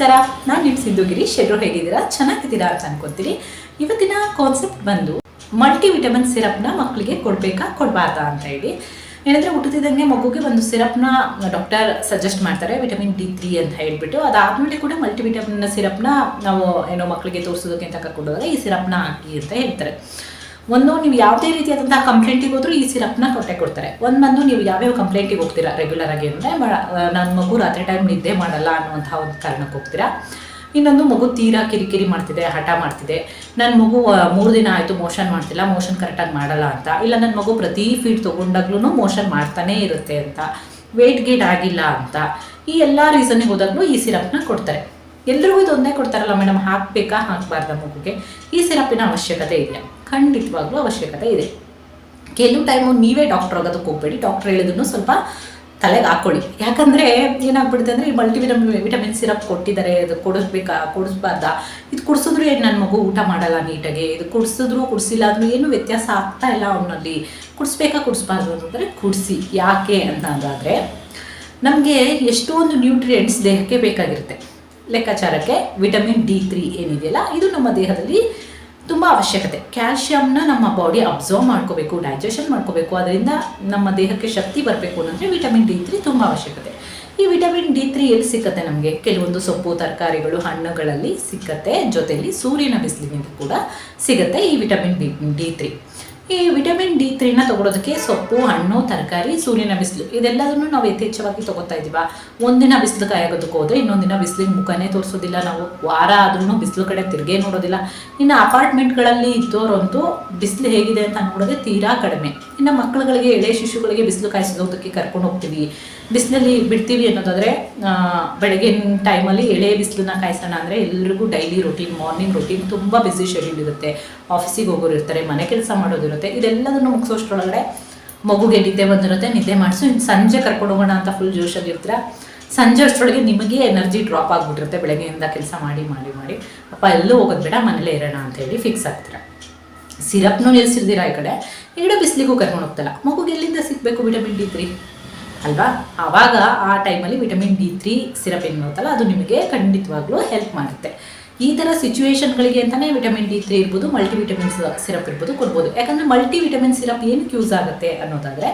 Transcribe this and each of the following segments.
ನಮಸ್ಕಾರ, ನಾನು ನಿಮ್ಮ ಸಿಂಧುಗಿರಿ ಶೆಡ್ರು ಹೇಗಿದ್ದೀರಾ? ಚೆನ್ನಾಗಿದ್ದೀರಾ ಅಂತ ಅನ್ಕೋತೀರಿ ಇವತ್ತಿನ ಕಾನ್ಸೆಪ್ಟ್ ಬಂದು ಮಲ್ಟಿ ವಿಟಮಿನ್ ಸಿರಪ್ನ ಮಕ್ಕಳಿಗೆ ಕೊಡಬೇಕಾ, ಕೊಡಬಾರ್ದಾ ಅಂತ ಹೇಳಿ. ಏನಂದರೆ ಹುಟ್ಟುತ್ತಿದ್ದಂಗೆ ಮಗುಗೆ ಒಂದು ಸಿರಪ್ನ ಡಾಕ್ಟರ್ ಸಜೆಸ್ಟ್ ಮಾಡ್ತಾರೆ ವಿಟಮಿನ್ ಡಿ ತ್ರೀ ಅಂತ ಹೇಳಿಬಿಟ್ಟು. ಅದಾದಮೇಲೆ ಕೂಡ ಮಲ್ಟಿ ವಿಟಮಿನ್ ಸಿರಪ್ನ ನಾವು, ಏನೋ ಮಕ್ಕಳಿಗೆ ತೋರಿಸೋದಕ್ಕೆ ಅಂತ ಕರ್ಕೊಂಡೋದ್ರೆ ಈ ಸಿರಪ್ನ ಹಾಕಿ ಅಂತ ಹೇಳ್ತಾರೆ. ಒಂದು, ನೀವು ಯಾವುದೇ ರೀತಿಯಾದಂತಹ ಕಂಪ್ಲೇಂಟಿಗೆ ಹೋದ್ರೂ ಈ ಸಿರಪ್ನ ಕೊಟ್ಟೆ ಕೊಡ್ತಾರೆ. ಒಂದು ಬಂದು ನೀವು ಯಾವ್ಯಾವ ಕಂಪ್ಲೇಂಟಿಗೆ ಹೋಗ್ತೀರಾ ರೆಗ್ಯುಲರ್ ಆಗಿ ಅಂದರೆ ನನ್ನ ಮಗು ರಾತ್ರಿ ಟೈಮ್ ನಿದ್ದೆ ಮಾಡಲ್ಲ ಅನ್ನುವಂಥ ಒಂದು ಕಾರಣಕ್ಕೆ ಹೋಗ್ತೀರಾ? ಇನ್ನೊಂದು ಮಗು ತೀರಾ ಕಿರಿಕಿರಿ ಮಾಡ್ತಿದೆ, ಹಠ ಮಾಡ್ತಿದೆ. ನನ್ನ ಮಗು ಮೂರು ದಿನ ಆಯಿತು ಮೋಷನ್ ಮಾಡ್ತಿಲ್ಲ ಮೋಷನ್ ಕರೆಕ್ಟಾಗಿ ಮಾಡಲ್ಲ ಅಂತ. ಇಲ್ಲ ನನ್ನ ಮಗು ಪ್ರತಿ ಫೀಡ್ ತೊಗೊಂಡಾಗ್ಲೂ ಮೋಷನ್ ಮಾಡ್ತಾನೇ ಇರುತ್ತೆ ಅಂತ. ವೆಯ್ಟ್ ಗೇಟ್ ಆಗಿಲ್ಲ ಅಂತ. ಈ ಎಲ್ಲ ರೀಸನ್ನಿಗೆ ಹೋದಾಗಲೂ ಈ ಸಿರಪ್ನ ಕೊಡ್ತಾರೆ. ಎಲ್ರಿಗೂ ಇದು ಒಂದೇ ಕೊಡ್ತಾರಲ್ಲ ಮೇಡಮ್ ಹಾಕಬೇಕಾ, ಹಾಕಬಾರ್ದ ಮಗುಗೆ? ಈ ಸಿರಪ್ಪಿನ ಅವಶ್ಯಕತೆ ಇದೆ ಖಂಡಿತವಾಗ್ಲೂ ಅವಶ್ಯಕತೆ ಇದೆ. ಕೆಲವು ಟೈಮು ನೀವೇ ಡಾಕ್ಟರ್ ಆಗೋದಕ್ಕೆ ಹೋಗ್ಬೇಡಿ. ಡಾಕ್ಟರ್ ಹೇಳಿದ್ರು ಸ್ವಲ್ಪ ತಲೆಗೆ ಹಾಕೊಳ್ಳಿ. ಯಾಕಂದರೆ ಏನಾಗ್ಬಿಡುತ್ತೆ ಅಂದರೆ ಈ ಮಲ್ಟಿವಿಟಮಿನ್ ವಿಟಮಿನ್ ಸಿರಪ್ ಕೊಟ್ಟಿದ್ದಾರೆ. ಅದು ಕೊಡಿಸ್ಬೇಕಾ, ಕೊಡಿಸ್ಬಾರ್ದಾ? ಇದು ಕುಡಿಸಿದ್ರು ಏನು ನನ್ನ ಮಗು ಊಟ ಮಾಡಲ್ಲ ನೀಟಾಗಿ? ಇದು ಕುಡಿಸಿದ್ರು ಕುಡಿಸಿಲ್ಲ ಅದು ಏನು ವ್ಯತ್ಯಾಸ ಆಗ್ತಾ ಇಲ್ಲ ಅವನಲ್ಲಿ? ಕುಡಿಸ್ಬೇಕಾ, ಕುಡಿಸ್ಬಾರ್ದು ಅಂತಂದರೆ ಕುಡಿಸಿ. ಯಾಕೆ ಅಂತ ಅಂದಾದರೆ ನಮಗೆ ಎಷ್ಟೊಂದು ನ್ಯೂಟ್ರಿಯೆಂಟ್ಸ್ ದೇಹಕ್ಕೆ ಬೇಕಾಗಿರುತ್ತೆ. ಲೆಕ್ಕಾಚಾರಕ್ಕೆ ವಿಟಮಿನ್ ಡಿ ತ್ರೀ ಏನಿದೆಯಲ್ಲ, ಇದು ನಮ್ಮ ದೇಹದಲ್ಲಿ ತುಂಬ ಅವಶ್ಯಕತೆ. ಕ್ಯಾಲ್ಶಿಯಮ್ನ ನಮ್ಮ ಬಾಡಿ ಅಬ್ಸರ್ವ್ ಮಾಡ್ಕೋಬೇಕು, ಡೈಜೆಷನ್ ಮಾಡ್ಕೋಬೇಕು. ಅದರಿಂದ ನಮ್ಮ ದೇಹಕ್ಕೆ ಶಕ್ತಿ ಬರಬೇಕು ಅಂದರೆ ವಿಟಮಿನ್ ಡಿ ತ್ರೀ ತುಂಬ ಅವಶ್ಯಕತೆ. ಈ ವಿಟಮಿನ್ ಡಿ ತ್ರೀ ಎಲ್ಲಿ ಸಿಕ್ಕತ್ತೆ ನಮಗೆ? ಕೆಲವೊಂದು ಸೊಪ್ಪು, ತರಕಾರಿಗಳು, ಹಣ್ಣುಗಳಲ್ಲಿ ಸಿಕ್ಕತ್ತೆ. ಜೊತೆಯಲ್ಲಿ ಸೂರ್ಯನ ಬಿಸಿಲಿನಿಂದ ಕೂಡ ಸಿಗುತ್ತೆ ಈ ವಿಟಮಿನ್ ಡಿ ಡಿ ತ್ರೀ. ಈ ವಿಟಮಿನ್ ಡಿ ತ್ರೀನ ತಗೊಳೋದಕ್ಕೆ ಸೊಪ್ಪು, ಹಣ್ಣು, ತರಕಾರಿ, ಸೂರ್ಯನ ಬಿಸಿಲು, ಇದೆಲ್ಲದನ್ನು ನಾವು ಯಥೇಚ್ಛವಾಗಿ ತಗೋತಾ ಇದೀವ ಒಂದಿನ ಬಿಸಿಲು ಕಾಯಾಗೋದಕ್ಕೆ ಹೋದ್ರೆ ಇನ್ನೊಂದಿನ ಬಿಸಿಲಿಗೆ ಮುಖನೇ ತೋರಿಸೋದಿಲ್ಲ. ನಾವು ವಾರ ಆದ್ರೂ ಬಿಸಿಲು ಕಡೆ ತಿರುಗೇ ನೋಡೋದಿಲ್ಲ. ಇನ್ನು ಅಪಾರ್ಟ್ಮೆಂಟ್ಗಳಲ್ಲಿ ಇದ್ದವರಂತೂ ಬಿಸಿಲು ಹೇಗಿದೆ ಅಂತ ನೋಡೋದೇ ತೀರಾ ಕಡಿಮೆ. ಇನ್ನು ಮಕ್ಕಳುಗಳಿಗೆ, ಎಳೆ ಶಿಶುಗಳಿಗೆ ಬಿಸಿಲು ಕಾಯಿಸೋದಕ್ಕೆ ಕರ್ಕೊಂಡು ಹೋಗ್ತೀವಿ. ಬಿಸಿಲಲ್ಲಿ ಬಿಡ್ತೀವಿ ಅನ್ನೋದಾದರೆ ಬೆಳಗಿನ ಟೈಮಲ್ಲಿ ಎಳೆ ಬಿಸಿಲನ್ನ ಕಾಯಿಸೋಣ ಅಂದರೆ ಎಲ್ರಿಗೂ ಡೈಲಿ ರೊಟೀನ್, ಮಾರ್ನಿಂಗ್ ರೊಟೀನ್ ತುಂಬ ಬಿಸಿ ಶೆಡ್ಯೂಲ್ ಇರುತ್ತೆ. ಆಫೀಸಿಗೆ ಹೋಗೋರು ಇರ್ತಾರೆ, ಮನೆ ಕೆಲಸ ಮಾಡೋದಿರುತ್ತೆ ಇದೆಲ್ಲದನ್ನು ಮುಗಿಸೋಷ್ಟ್ರೊಳಗಡೆ ಮಗುಗೆ ನಿದ್ದೆ ಬಂದಿರುತ್ತೆ. ನಿದ್ದೆ ಮಾಡಿಸು ಇನ್ನು ಸಂಜೆ ಕರ್ಕೊಂಡು ಹೋಗೋಣ ಅಂತ ಫುಲ್ ಜೋಶಲ್ಲಿ ಇರ್ತೀರ? ಸಂಜೆ ಅಷ್ಟರೊಳಗೆ ನಿಮಗೆ ಎನರ್ಜಿ ಡ್ರಾಪ್ ಆಗಿಬಿಟ್ಟಿರುತ್ತೆ ಬೆಳಗ್ಗೆಯಿಂದ ಕೆಲಸ ಮಾಡಿ ಮಾಡಿ ಮಾಡಿ. ಅಪ್ಪ, ಎಲ್ಲೂ ಹೋಗೋದು ಬೇಡ, ಮನೇಲೇ ಇರೋಣ ಅಂತ ಹೇಳಿ ಫಿಕ್ಸ್ ಆಗ್ತೀರ? ಸಿರಪ್ನೂ ನಿಲ್ಸಿರ್ದಿರಾ ಈ ಕಡೆ? ಈ ಕಡೆ ಬಿಸಿಲಿಗೂ ಕರ್ಕೊಂಡು ಹೋಗ್ತಲ್ಲ. ಮಗುಗೆ ಎಲ್ಲಿಂದ ಸಿಗಬೇಕು ವಿಟಮಿನ್ ಡಿ ತ್ರೀ ಅಲ್ವಾ? ಆವಾಗ ಆ ಟೈಮಲ್ಲಿ ವಿಟಮಿನ್ ಡಿ ತ್ರೀ ಸಿರಪ್ ಏನು ಅದು ನಿಮಗೆ ಖಂಡಿತವಾಗ್ಲೂ ಹೆಲ್ಪ್ ಮಾಡುತ್ತೆ. ಈ ಥರ ಸಿಚುವೇಶನ್ಗಳಿಗೆ ಅಂತಲೇ ವಿಟಮಿನ್ ಡಿ ತ್ರೀ ಇರ್ಬೋದು ಮಲ್ಟಿ ವಿಟಮಿನ್ ಸಿರಪ್ ಇರ್ಬೋದು ಕೊಡ್ಬೋದು. ಯಾಕಂದರೆ ಮಲ್ಟಿ ವಿಟಮಿನ್ ಸಿರಪ್ ಏನಕ್ಕೆ ಯೂಸ್ ಆಗುತ್ತೆ ಅನ್ನೋದಾದರೆ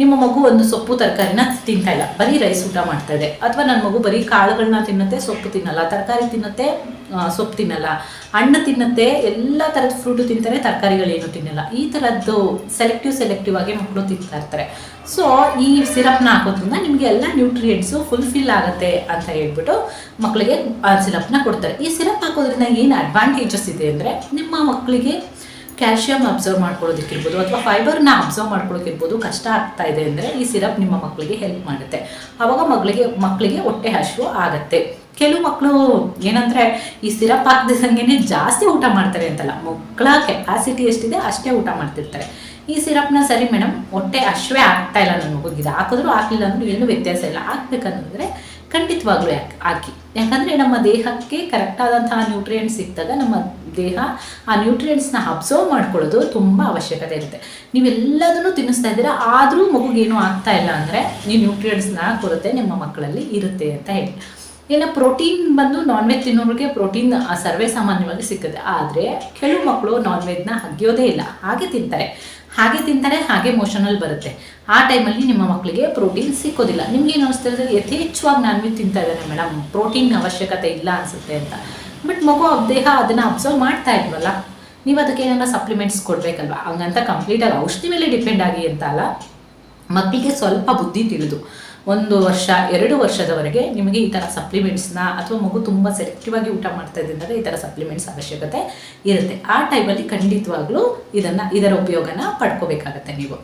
ನಿಮ್ಮ ಮಗು ಒಂದು ಸೊಪ್ಪು ತರಕಾರಿನ ತಿಂತಾ ಇಲ್ಲ. ಬರೀ ರೈಸ್ ಊಟ ಮಾಡ್ತಾ ಇದೆ. ಅಥವಾ ನನ್ನ ಮಗು ಬರೀ ಕಾಳುಗಳನ್ನ ತಿನ್ನತ್ತೆ, ಸೊಪ್ಪು ತಿನ್ನಲ್ಲ. ತರಕಾರಿ ತಿನ್ನುತ್ತೆ ಸೊಪ್ಪು ತಿನ್ನಲ್ಲ. ಹಣ್ಣು ತಿನ್ನುತ್ತೆ, ಎಲ್ಲ ಥರದ ಫ್ರೂಟು ತಿಂತಾರೆ, ತರಕಾರಿಗಳೇನು ತಿನ್ನಲ್ಲ. ಈ ಥರದ್ದು ಸೆಲೆಕ್ಟಿವ್ ಸೆಲೆಕ್ಟಿವ್ ಆಗಿ ಮಕ್ಕಳು ತಿಂತಾ ಇರ್ತಾರೆ. ಸೊ ಈ ಸಿರಪ್ನ ಹಾಕೋದ್ರಿಂದ ನಿಮಗೆ ಎಲ್ಲ ನ್ಯೂಟ್ರಿಯೆಂಟ್ಸು ಫುಲ್ಫಿಲ್ ಆಗುತ್ತೆ ಅಂತ ಹೇಳ್ಬಿಟ್ಟು ಮಕ್ಕಳಿಗೆ ಆ ಸಿರಪ್ನ ಕೊಡ್ತಾರೆ. ಈ ಸಿರಪ್ ಹಾಕೋದ್ರಿಂದ ಏನು ಅಡ್ವಾಂಟೇಜಸ್ ಇದೆ ಅಂದರೆ ನಿಮ್ಮ ಮಕ್ಕಳಿಗೆ ಕ್ಯಾಲ್ಶಿಯಂ ಅಬ್ಸರ್ವ್ ಮಾಡ್ಕೊಳ್ಳೋದಕ್ಕಿರ್ಬೋದು ಅಥವಾ ಫೈಬರ್ನ ಅಬ್ಸರ್ವ್ ಮಾಡ್ಕೊಳ್ಳೋಕ್ಕಿರ್ಬೋದು ಕಷ್ಟ ಆಗ್ತಾ ಇದೆ ಅಂದರೆ ಈ ಸಿರಪ್ ನಿಮ್ಮ ಮಕ್ಕಳಿಗೆ ಹೆಲ್ಪ್ ಮಾಡುತ್ತೆ. ಆವಾಗ ಮಗಳಿಗೆ ಮಕ್ಕಳಿಗೆ ಹೊಟ್ಟೆ ಹಸಿವು ಆಗುತ್ತೆ. ಕೆಲವು ಮಕ್ಕಳು ಏನಂದರೆ ಈ ಸಿರಪ್ ಹಾಕ್ದಿದ್ದಂಗೆ ಜಾಸ್ತಿ ಊಟ ಮಾಡ್ತಾರೆ ಅಂತಲ್ಲ. ಮಕ್ಕಳ ಕೆಪಾಸಿಟಿ ಎಷ್ಟಿದೆ ಅಷ್ಟೇ ಊಟ ಮಾಡ್ತಿರ್ತಾರೆ. ಈ ಸಿರಪ್ನ ಸರಿ ಮೇಡಮ್ ಹೊಟ್ಟೆ ಹಶ್ವೇ ಆಗ್ತಾ ಇಲ್ಲ ನನ್ನ ಮಗುಗಿದೆ ಹಾಕಿದ್ರು ಹಾಕಲಿಲ್ಲ ಅಂದ್ರೂ ಏನೂ ವ್ಯತ್ಯಾಸ ಇಲ್ಲ. ಹಾಕ್ಬೇಕಂದ್ರೆ ಖಂಡಿತವಾಗ್ಲೂ ಯಾಕೆ ಹಾಕಿ. ಯಾಕಂದರೆ ನಮ್ಮ ದೇಹಕ್ಕೆ ಕರೆಕ್ಟಾದಂತಹ ನ್ಯೂಟ್ರಿಯೆಂಟ್ ಸಿಕ್ಕಿದಾಗ ನಮ್ಮ ದೇಹ, ಆ ನ್ಯೂಟ್ರಿಯೆಂಟ್ಸ್ನ ಅಬ್ಸರ್ವ್ ಮಾಡ್ಕೊಳ್ಳೋದು ತುಂಬ ಅವಶ್ಯಕತೆ ಇರುತ್ತೆ. ನೀವೆಲ್ಲದನ್ನೂ ತಿನ್ನಿಸ್ತಾ ಇದ್ದೀರಾ, ಆದರೂ ಮಗುಗೇನು ಆಗ್ತಾ ಇಲ್ಲ ಅಂದರೆ ಈ ನ್ಯೂಟ್ರಿಯೆಂಟ್ಸ್ನ ಕೊರತೆ ನಿಮ್ಮ ಮಕ್ಕಳಲ್ಲಿ ಇರುತ್ತೆ ಅಂತ ಹೇಳಿ. ಇನ್ನು ಪ್ರೋಟೀನ್ ಬಂದು ನಾನ್ ವೆಜ್ ತಿನ್ನೋರಿಗೆ ಪ್ರೋಟೀನ್ ಸರ್ವೇ ಸಾಮಾನ್ಯವಾಗಿ ಸಿಕ್ಕುತ್ತೆ ಆದರೆ ಕೆಲವು ಮಕ್ಕಳು ನಾನ್ ವೆಜ್ನ ಹಗ್ಯೋದೇ ಇಲ್ಲ. ಹಾಗೆ ತಿಂತಾರೆ. ಹಾಗೆ ತಿಂತಾರೆ, ಹಾಗೆ ಮೋಷನಲ್ಲಿ ಬರುತ್ತೆ. ಆ ಟೈಮಲ್ಲಿ ನಿಮ್ಮ ಮಕ್ಕಳಿಗೆ ಪ್ರೋಟೀನ್ ಸಿಕ್ಕೋದಿಲ್ಲ. ನಿಮ್ಗೆ ಏನು ಅನಿಸ್ತಾ ಇದೆ? ಯಥೇಚ್ಛವಾಗಿ ನಾನ್ ವೆಜ್ ತಿಂತಾ ಇದ್ದಾನೆ ಮೇಡಮ್ ಪ್ರೋಟೀನ್ ಅವಶ್ಯಕತೆ ಇಲ್ಲ ಅನಿಸುತ್ತೆ ಅಂತ. ಬಟ್ ಮಗು ದೇಹ ಅದನ್ನು ಅಬ್ಸರ್ವ್ ಮಾಡ್ತಾ ಇಲ್ವಲ್ಲ ನೀವು ಅದಕ್ಕೆ ಏನಾರ ಸಪ್ಲಿಮೆಂಟ್ಸ್ ಕೊಡಬೇಕಲ್ವ? ಹಂಗಂತ ಕಂಪ್ಲೀಟಾಗಿ ಔಷಧಿ ಮೇಲೆ ಡಿಪೆಂಡ್ ಆಗಿ ಅಂತ ಅಲ್ಲ ಮಕ್ಕಳಿಗೆ ಸ್ವಲ್ಪ ಬುದ್ಧಿ ತಿಳಿದು ಒಂದು ವರ್ಷ, ಎರಡು ವರ್ಷದವರೆಗೆ ನಿಮಗೆ ಈ ಥರ ಸಪ್ಲಿಮೆಂಟ್ಸ್ನ ಅಥವಾ ಮಗು ತುಂಬ ಸೆಲೆಕ್ಟಿವ್ ಆಗಿ ಊಟ ಮಾಡ್ತಾ ಇದ್ದಾಗ ಈ ಥರ ಸಪ್ಲಿಮೆಂಟ್ಸ್ ಅವಶ್ಯಕತೆ ಇರುತ್ತೆ. ಆ ಟೈಮಲ್ಲಿ ಖಂಡಿತವಾಗ್ಲೂ ಇದನ್ನು, ಇದರ ಉಪಯೋಗನ ಪಡ್ಕೋಬೇಕಾಗತ್ತೆ ನೀವು.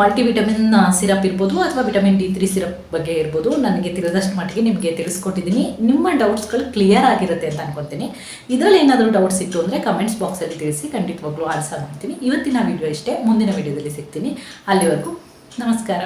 ಮಲ್ಟಿವಿಟಮಿನ್ ಸಿರಪ್ ಇರ್ಬೋದು ಅಥವಾ ವಿಟಮಿನ್ ಡಿ ತ್ರೀ ಸಿರಪ್ ಬಗ್ಗೆ ಇರ್ಬೋದು. ನನಗೆ ತಿಳಿದಷ್ಟು ಮಟ್ಟಿಗೆ ನಿಮಗೆ ತಿಳಿಸ್ಕೊಟ್ಟಿದ್ದೀನಿ. ನಿಮ್ಮ ಡೌಟ್ಸ್ಗಳು ಕ್ಲಿಯರ್ ಆಗಿರುತ್ತೆ ಅಂತ ಅನ್ಕೊತೀನಿ. ಇದರಲ್ಲಿ ಏನಾದರೂ ಡೌಟ್ಸ್ ಇತ್ತು ಅಂದರೆ ಕಮೆಂಟ್ಸ್ ಬಾಕ್ಸಲ್ಲಿ ತಿಳಿಸಿ ಖಂಡಿತವಾಗ್ಲೂ ಆನ್ಸರ್ ಮಾಡ್ತೀನಿ. ಇವತ್ತಿನ ವಿಡಿಯೋ ಇಷ್ಟೇ, ಮುಂದಿನ ವಿಡಿಯೋದಲ್ಲಿ ಸಿಗ್ತೀನಿ. ಅಲ್ಲಿವರೆಗೂ ನಮಸ್ಕಾರ.